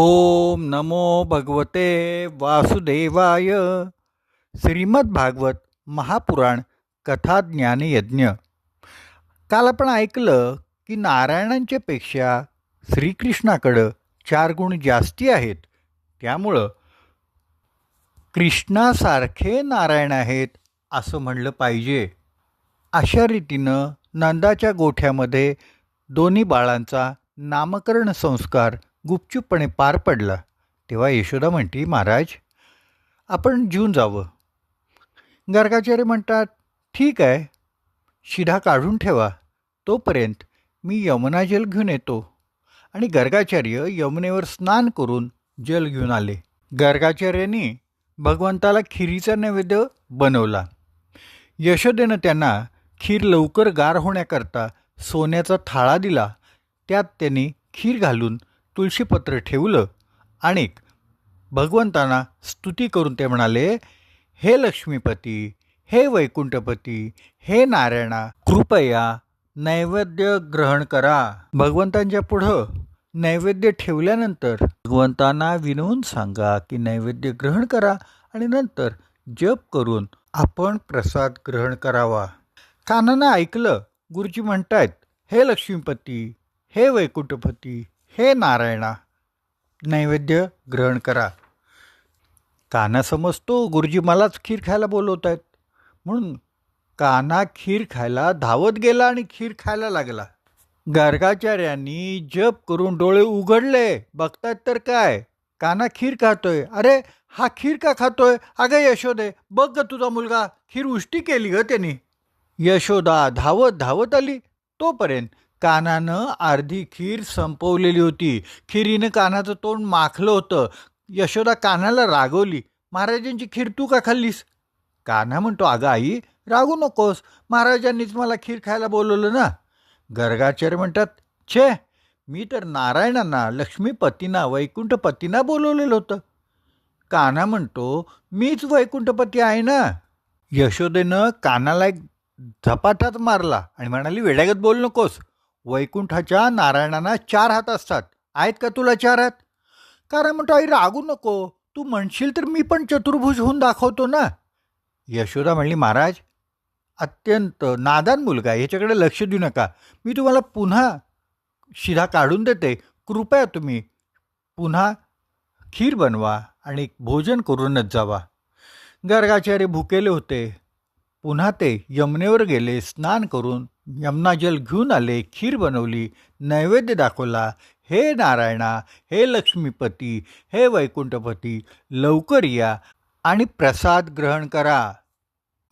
ओम नमो भगवते वासुदेवाय। श्रीमद्भागवत महापुराण कथा ज्ञानयज्ञ काल आपण ऐकलं की नारायणांच्या पेक्षा श्रीकृष्णाकडं चार गुण जास्ती आहेत. त्यामुळं कृष्णासारखे नारायण आहेत असं म्हणलं पाहिजे. अशा रीतीनं नंदाच्या गोठ्यामध्ये दोन्ही बाळांचा नामकरण संस्कार गुपचूपपणे पार पडला. तेव्हा यशोदा म्हणती महाराज आपण जीवन जावं. गर्गाचार्य म्हणतात ठीक आहे. शिधा काढून ठेवा. तोपर्यंत मी यमुना जल घेऊन येतो. आणि गर्गाचार्य यमुनेवर स्नान करून जल घेऊन आले. गर्गाचार्यांनी भगवंताला खिरीचा नैवेद्य बनवला. यशोदेनं त्यांना खीर लवकर गार होण्याकरता सोन्याचा थाळा दिला. त्यात त्यांनी खीर घालून तुळशीपत्र ठेवलं आणि भगवंतांना स्तुती करून ते म्हणाले हे लक्ष्मीपती हे वैकुंठपती हे नारायणा कृपया नैवेद्य ग्रहण करा. भगवंतांच्या पुढं नैवेद्य ठेवल्यानंतर भगवंतांना विनवून सांगा की नैवेद्य ग्रहण करा आणि नंतर जप करून आपण प्रसाद ग्रहण करावा. कानानं ऐकलं गुरुजी म्हणतायत हे लक्ष्मीपती हे वैकुंठपती हे नारायणा नैवेद्य ग्रहण करा. काना समजतो गुरुजी मलाच खीर खायला बोलवत आहेत म्हणून काना खीर खायला धावत गेला आणि खीर खायला लागला. गर्गाचार्यांनी जप करून डोळे उघडले. बघतायत तर काय? काना खीर खातोय. अरे हा खीर का खातोय? अगं यशोदे बघ ग तुझा मुलगा. खीर उष्टी केली ग त्यांनी. यशोदा धावत धावत आली. तोपर्यंत कानानं अर्धी खीर संपवलेली होती. खिरीनं कानाचं तोंड माखलं होतं. यशोदा कानाला रागवली महाराजांची खीर तू का खाल्लीस? कान्हा म्हणतो अगं आई रागू नकोस. महाराजांनीच मला खीर खायला बोलवलं ना. गर्गाचार्य म्हणतात छे मी तर नारायणांना लक्ष्मीपतींना वैकुंठपतींना बोलवलेलं होतं. कान्हा म्हणतो मीच वैकुंठपती आहे ना. यशोदेनं कानाला एक झपाटाच मारला आणि म्हणाली वेड्यागत बोल नकोस. वैकुंठाच्या नारायणांना चार हात असतात. आहेत का तुला चार हात? कारण म्हणतो आई रागू नको. तू म्हणशील तर मी पण चतुर्भुज होऊन दाखवतो ना. यशोदा म्हणली महाराज अत्यंत नादान मुलगा ह्याच्याकडे लक्ष देऊ नका. मी तुम्हाला पुन्हा शिधा काढून देते. कृपया तुम्ही पुन्हा खीर बनवा आणि भोजन करूनच जावा. गर्गाचार्य भुकेले होते. पुन्हा ते यमुनेवर गेले स्नान करून यमुना जल घेऊन आले खीर बनवली नैवेद्य दाखवला हे नारायणा हे लक्ष्मीपती हे वैकुंठपती लवकर या आणि प्रसाद ग्रहण करा.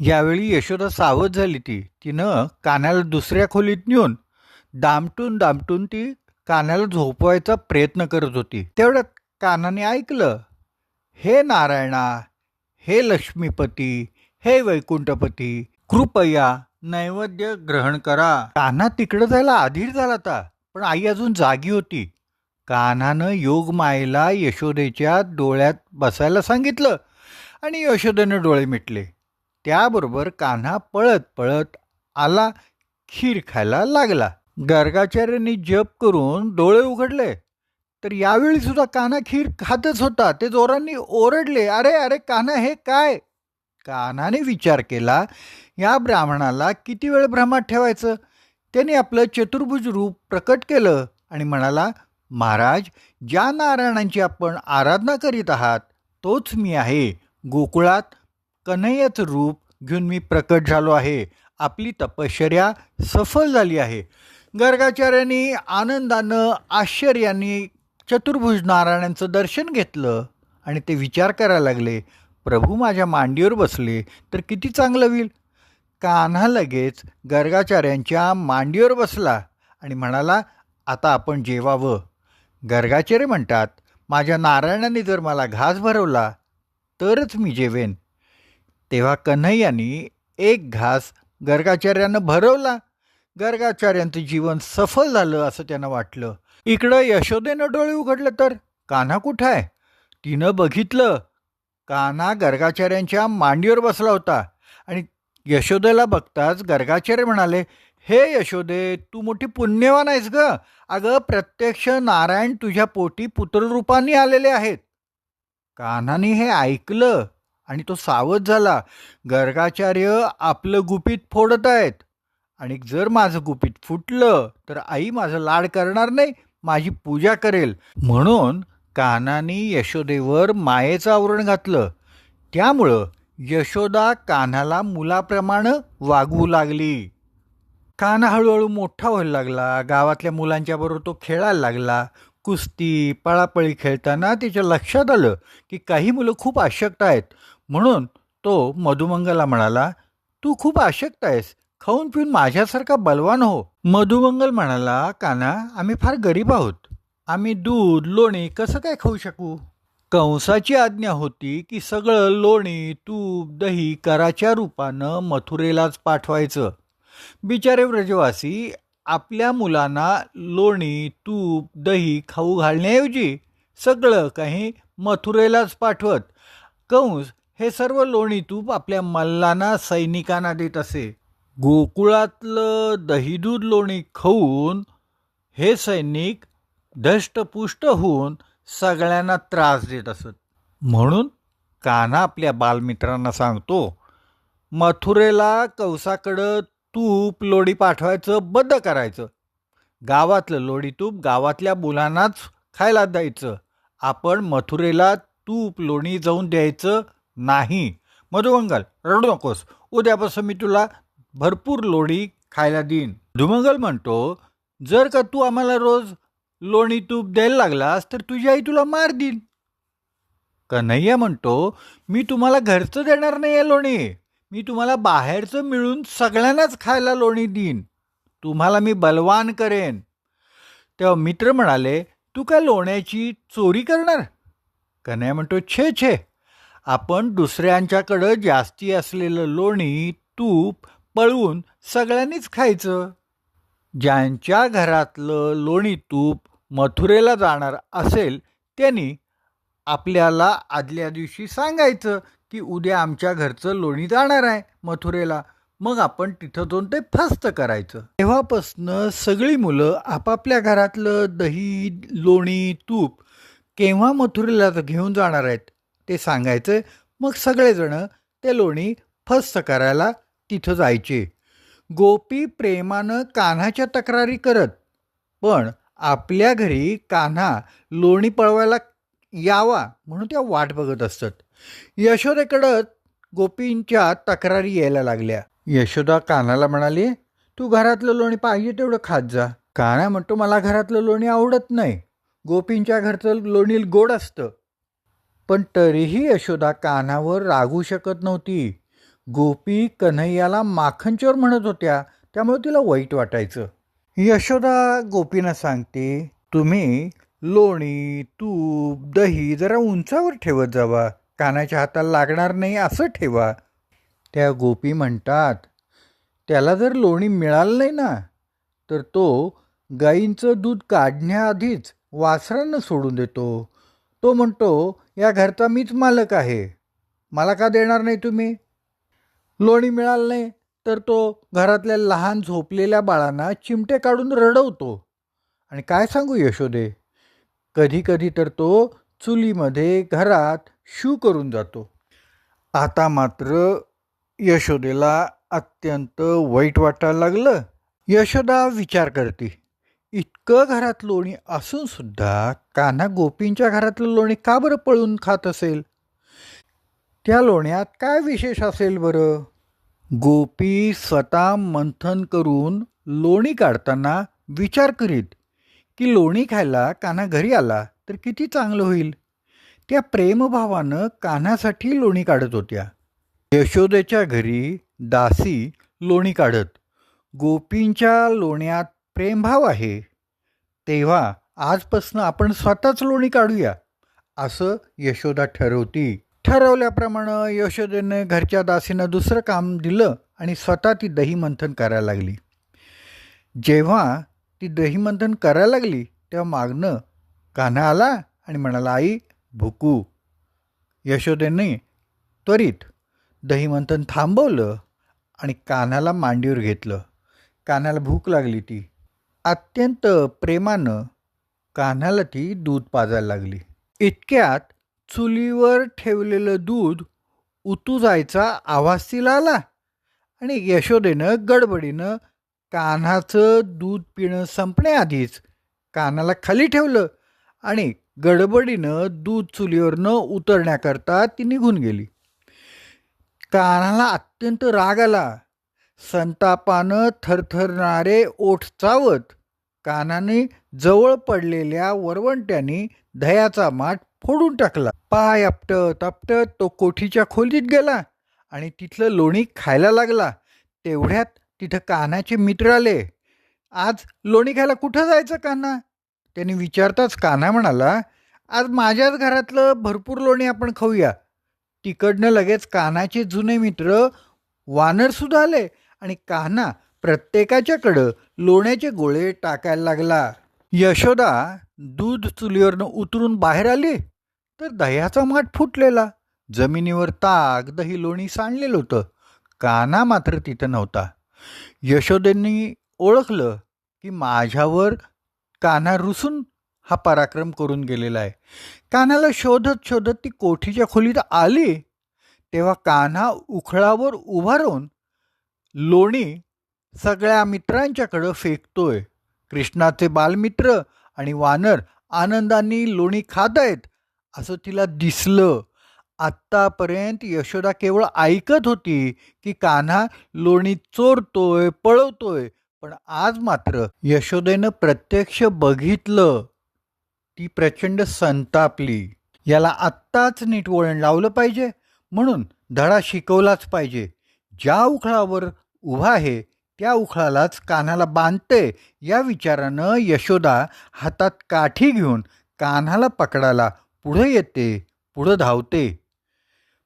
यावेळी यशोदा सावध झाली ती. तिनं कानाला दुसऱ्या खोलीत नेऊन दामटून दामटून ती कानाला झोपवायचा प्रयत्न करत होती. तेवढ्यात कानाने ऐकलं हे नारायणा हे लक्ष्मीपती हे वैकुंठपती कृपया नैवेद्य ग्रहण करा. कान्हा तिकडं जायला आधीर झाला होता पण आई अजून जागी होती. कान्हानं योगमायेला यशोदेच्या डोळ्यात बसायला सांगितलं आणि यशोदेनं डोळे मिटले. त्याबरोबर कान्हा पळत पळत आला खीर खायला लागला. गर्गाचार्यांनी जप करून डोळे उघडले. तर यावेळी सुद्धा कान्हा खीर खातच होता ते जोरांनी ओरडले अरे अरे कान्हा हे काय? कानाने विचार केला या ब्राह्मणाला किती वेळ भ्रमात ठेवायचं? त्याने आपलं चतुर्भुज रूप प्रकट केलं आणि म्हणाला महाराज ज्या नारायणांची आपण आराधना करीत आहात तोच मी आहे. गोकुळात कन्हैयाचं रूप घेऊन मी प्रकट झालो आहे. आपली तपश्चर्या सफल झाली आहे. गर्गाचार्यांनी आनंदानं आश्चर्याने चतुर्भुज नारायणांचं दर्शन घेतलं आणि ते विचार करायला लागले प्रभू माझ्या मांडीवर बसले तर किती चांगलं होईल? कान्हा लगेच गर्गाचार्यांच्या मांडीवर बसला आणि म्हणाला आता आपण जेवावं. गर्गाचार्य म्हणतात माझ्या नारायणाने जर मला घास भरवला तरच मी जेवेन. तेव्हा कन्हैयानी एक घास गर्गाचार्यानं भरवला. गर्गाचार्यांचं जीवन सफल झालं असं त्यांना वाटलं. इकडं यशोदेनं डोळे उघडलं तर कान्हा कुठं आहे? तिनं बघितलं कान्हा गर्गाचार्यांच्या मांडीवर बसला होता. आणि यशोदेला बघताच गर्गाचार्य म्हणाले हे यशोदे तू मोठी पुण्यवान आहेस ग. अगं प्रत्यक्ष नारायण तुझ्या पोटी पुत्ररूपाने आलेले आहेत. कान्हाने हे ऐकलं आणि तो सावध झाला. गर्गाचार्य आपलं गुपित फोडत आहेत. आणि जर माझं गुपित फुटलं तर आई माझं लाड करणार नाही माझी पूजा करेल. म्हणून कान्हाने यशोदेवर मायेचं आवरण घातलं. त्यामुळं यशोदा कान्हाला मुलाप्रमाणे वागवू लागली. कान्हा हळूहळू मोठा व्हायला लागला. गावातल्या मुलांच्याबरोबर तो खेळायला लागला. कुस्ती पळापळी खेळताना त्याच्या लक्षात आलं की काही मुलं खूप आशक्त आहेत. म्हणून तो मधुमंगला म्हणाला तू खूप आशक्त आहेस. खाऊन पिऊन माझ्यासारखा बलवान हो. मधुमंगल म्हणाला काना आम्ही फार गरीब आहोत. आम्ही दूध लोणी कसं काय खाऊ शकू? कंसाची आज्ञा होती की सगळं लोणी तूप दही कराच्या रूपानं मथुरेलाच पाठवायचं. बिचारे व्रजवासी आपल्या मुलांना लोणी तूप दही खाऊ घालण्याऐवजी सगळं काही मथुरेलाच पाठवत. कंस हे सर्व लोणी तूप आपल्या मल्लांना सैनिकांना देत असे. गोकुळातलं दही दूध लोणी खाऊन हे सैनिक धष्टपुष्ट होऊन सगळ्यांना त्रास देत असत. म्हणून कान्हा आपल्या बालमित्रांना सांगतो मथुरेला कवसाकडं तूप लोडी पाठवायचं बंद करायचं. गावातलं लोडी तूप गावातल्या मुलांनाच खायला द्यायचं. आपण मथुरेला तूप लोणी जाऊन द्यायचं नाही. मधुमंगल रडू नकोस. उद्यापासून मी तुला भरपूर लोणी खायला देईन. मधुमंगल म्हणतो जर का तू आम्हाला रोज लोणी तूप द्यायला लागलास तर तुझी आई तुला मार देईल. कन्हैया म्हणतो मी तुम्हाला घरचं देणार नाही आहे लोणी. मी तुम्हाला बाहेरचं मिळून सगळ्यांनाच खायला लोणी देईन. तुम्हाला मी बलवान करेन. तेव्हा मित्र म्हणाले तू काय लोण्याची चोरी करणार? कन्हैया म्हणतो छे छे. आपण दुसऱ्यांच्याकडं जास्ती असलेलं लोणी तूप पळवून सगळ्यांनीच खायचं. ज्यांच्या घरातलं लोणी तूप मथुरेला जाणार असेल त्यांनी आपल्याला आदल्या दिवशी सांगायचं की उद्या आमच्या घरचं लोणी जाणार आहे मथुरेला. मग आपण तिथं जाऊन ते फस्त करायचं. तेव्हापासनं सगळी मुलं आपापल्या घरातलं दही लोणी तूप केव्हा मथुरेला घेऊन जाणार आहेत ते सांगायचं मग सगळेजण ते लोणी फस्त करायला तिथं जायचे. गोपी प्रेमानं कान्हाच्या तक्रारी करत पण आपल्या घरी कान्हा लोणी पळवायला यावा म्हणून त्या वाट बघत असतात. यशोदेकडं गोपींच्या तक्रारी यायला लागल्या. यशोदा कान्हाला म्हणाली तू घरातलं लोणी पाहिजे तेवढं खात जा. कान्हा म्हणतो मला घरातलं लोणी आवडत नाही. गोपींच्या घरचं लोणी गोड असतं. पण तरीही यशोदा कान्हावर रागू शकत नव्हती. गोपी कन्हैयाला माखनचोर म्हणत होत्या त्यामुळे तिला वाईट वाटायचं. यशोदा गोपींना सांगते तुम्ही लोणी तूप दही जरा उंचावर ठेवत जावा. कानाच्या हाताला लागणार नाही असं ठेवा. त्या गोपी म्हणतात त्याला जर लोणी मिळालं नाही ना तर तो गाईंचं दूध काढण्याआधीच वासरांना सोडून देतो. तो म्हणतो या घरचा मीच मालक आहे. मला का देणार नाही तुम्ही? लोणी मिळालं नाही तर तो घरातल्या लहान झोपलेल्या बाळांना चिमटे काढून रडवतो. आणि काय सांगू यशोदे? कधी कधी तर तो चुलीमध्ये घरात शू करून जातो. आता मात्र यशोदेला अत्यंत वाईट वाटायला लागलं. यशोदा विचार करते इतकं घरात लोणी असूनसुद्धा कान्हा गोपींच्या घरातलं लोणी का बरं पळून खात असेल? त्या लोण्यात काय विशेष असेल बरं? गोपी स्वतः मंथन करून लोणी काढताना विचार करीत की लोणी खायला कान्हा घरी आला तर किती चांगलं होईल. त्या प्रेमभावानं कान्हासाठी लोणी काढत होत्या. यशोदेच्या घरी दासी लोणी काढत गोपींच्या लोण्यात प्रेमभाव आहे. तेव्हा आजपासून आपण स्वतःच लोणी काढूया असं यशोदा ठरवती. ठरवल्याप्रमाणे यशोदेने घरच्या दासीनं दुसरं काम दिलं आणि स्वतः ती दहीमंथन करायला लागली. जेव्हा ती दहीमंथन करायला लागली तेव्हा मागणं कान्हा आला आणि म्हणाला आई भुकू. यशोदेने त्वरित दहीमंथन थांबवलं आणि कान्हाला मांडीवर घेतलं. कान्हाला भूक लागली ती. अत्यंत प्रेमानं कान्हाला ती दूध पाजायला लागली. इतक्यात चुलीवर ठेवलेलं दूध उतू जायचा आवाज तिला आला आणि यशोदेनं गडबडीनं कान्हाचं दूध पिणं संपण्याआधीच कानाला खाली ठेवलं आणि गडबडीनं दूध चुलीवरनं उतरण्याकरता ती निघून गेली. कानाला अत्यंत राग आला. संतापानं थरथरणारे ओठ चावत कानाने जवळ पडलेल्या वरवंट्याने दह्याचा माठ फोडून टाकला. पाय आपटत आपटत तो कोठीच्या खोलीत गेला आणि तिथलं लोणी खायला लागला. तेवढ्यात तिथं कान्हाचे मित्र आले. आज लोणी खायला कुठं जायचं कान्हा? त्यांनी विचारताच कान्हा म्हणाला आज माझ्याच घरातलं भरपूर लोणी आपण खाऊया. तिकडनं लगेच कान्हाचे जुने मित्र वानरसुद्धा आले आणि कान्हा प्रत्येकाच्याकडं लोण्याचे गोळे टाकायला लागला. यशोदा दूध चुलीवरनं उतरून बाहेर आली. तर दह्याचा माठ फुटलेला. जमिनीवर ताक दही लोणी सांडलेलं होतं. काना मात्र तिथं नव्हता. यशोदेंनी ओळखलं की माझ्यावर काना रुसून हा पराक्रम करून गेलेला आहे. कानाला शोधत शोधत ती कोठीच्या खोलीत आली? तेव्हा कान्हा उखळावर उभा राहून लोणी सगळ्या मित्रांच्याकडं फेकतोय. कृष्णाचे बालमित्र आणि वानर आनंदाने लोणी खात आहेत असं तिला दिसलं. आत्तापर्यंत यशोदा केवळ ऐकत होती की कान्हा लोणी चोरतोय पळवतोय पण आज मात्र यशोदेनं प्रत्यक्ष बघितलं. ती प्रचंड संतापली. याला आत्ताच नीट वळण लावलं पाहिजे म्हणून धडा शिकवलाच पाहिजे. ज्या उखळावर उभा आहे त्या उखळालाच कान्हाला बांधते. या विचारानं यशोदा हातात काठी घेऊन कान्हाला पकडायला पुढं येते पुढं धावते.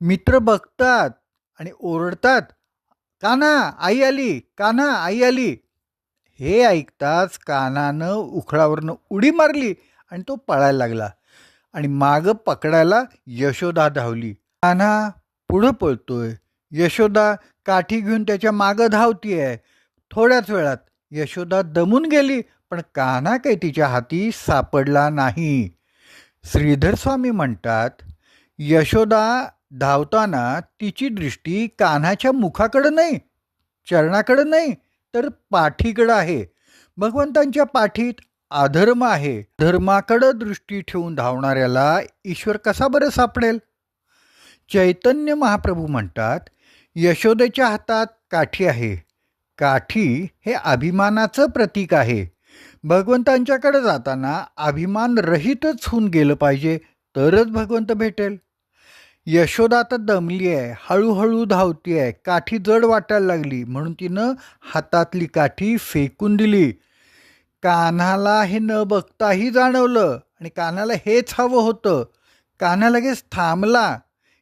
मित्र बघतात आणि ओरडतात काना आई आली काना आई आली. हे ऐकताच कानानं उखळावरनं उडी मारली आणि तो पळायला लागला आणि मागं पकडायला यशोदा धावली. कान्हा पुढं पळतोय. यशोदा काठी घेऊन त्याच्या मागं धावतीये. थोड्याच वेळात यशोदा दमून गेली पण कान्हा काही तिच्या हाती सापडला नाही. श्रीधर स्वामी म्हणतात यशोदा धावताना तिची दृष्टी कान्हाच्या मुखाकडं नाही चरणाकडं नाही तर पाठीकडं आहे. भगवंतांच्या पाठीत अधर्म आहे. धर्माकडं दृष्टी ठेवून धावणाऱ्याला ईश्वर कसा बरं सापडेल? चैतन्य महाप्रभू म्हणतात यशोदेच्या हातात काठी आहे. काठी हे अभिमानाचं प्रतीक आहे. भगवंतांच्याकडे जाताना अभिमान रहितच होऊन गेलं पाहिजे तरच भगवंत भेटेल. यशोदा तर दमली आहे हळूहळू धावती आहे काठी जड वाटायला लागली म्हणून तिनं हातातली काठी फेकून दिली. कान्हाला हे न बघताही जाणवलं आणि कान्हाला हेच हवं होतं. कान्हा लगेच थांबला.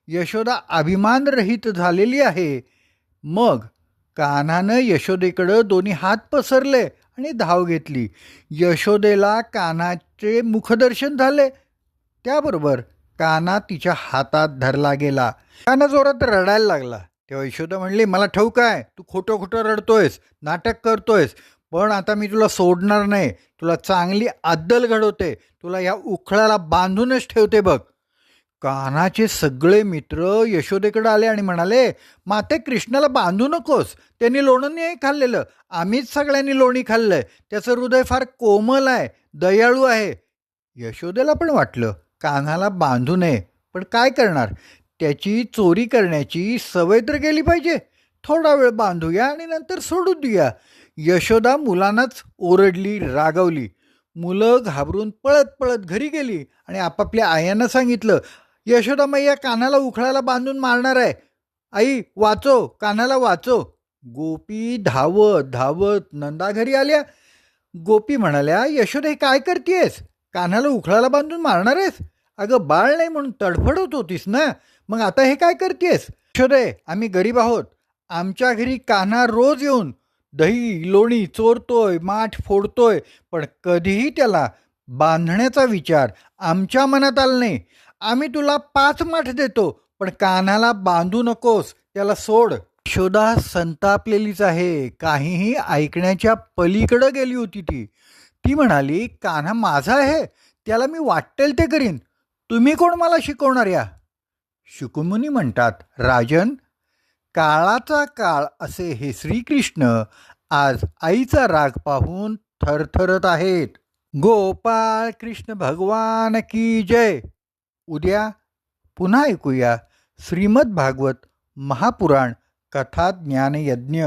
यशोदा अभिमानरहित झालेली आहे. मग कान्हानं यशोदेकडं दोन्ही हात पसरले. आणि धाव घेतली. यशोदेला कानाचे मुखदर्शन झाले. त्याबरोबर काना तिच्या हातात धरला गेला. काना जोरात रडायला लागला. तेव्हा यशोदा म्हणली मला ठाऊक आहे तू खोटं खोटं रडतोयस नाटक करतोयस पण आता मी तुला सोडणार नाही. तुला चांगली अद्दल घडवते. तुला या उखळाला बांधूनच ठेवते बघ. कान्हाचे सगळे मित्र यशोदेकडे आले आणि म्हणाले माते कृष्णाला बांधू नकोस. त्यांनी लोणं नाही खाल्लेलं. आम्हीच सगळ्यांनी लोणी खाल्लंय. त्याचं हृदय फार कोमल आहे दयाळू आहे. यशोदेला पण वाटलं कान्हाला बांधू नये. पण काय करणार? त्याची चोरी करण्याची सवय तर गेली पाहिजे. थोडा वेळ बांधूया आणि नंतर सोडून देऊया. यशोदा मुलांनाच ओरडली रागवली. मुलं घाबरून पळत पळत घरी गेली आणि आपापल्या आयांना सांगितलं यशोदा मैया कानाला उखळाला बांधून मारणार आहे. आई वाचो कानाला वाचो गोपी धावत धावत नंदा घरी आल्या. गोपी म्हणाल्या यशोदा हे काय करतेस कानाला उखळाला बांधून मारणार आहेस? अगं बाळ नाही म्हणून तडफडत होतीस ना? मग आता हे काय करतेस यशोदे आम्ही गरीब आहोत. आमच्या घरी कान्हा रोज येऊन दही लोणी चोरतोय माठ फोडतोय पण कधीही त्याला बांधण्याचा विचार आमच्या मनात आला नाही. आम्ही तुला पाच माठ देतो पण कानाला बांधू नकोस त्याला सोड. यशोदा संतापलेलीच आहे. काहीही ऐकण्याच्या पलीकडं गेली होती ती. ती म्हणाली कान्हा माझा आहे? त्याला मी वाटेल ते करीन. तुम्ही कोण मला शिकवणार या? शुकुमुनी म्हणतात राजन काळाचा काळ असे हे श्रीकृष्ण आज आईचा राग पाहून थरथरत आहेत. गोपाळ कृष्ण भगवान की जय. उद्या पुन्हा ऐकूया श्रीमद भागवत महापुराण कथा ज्ञानयज्ञ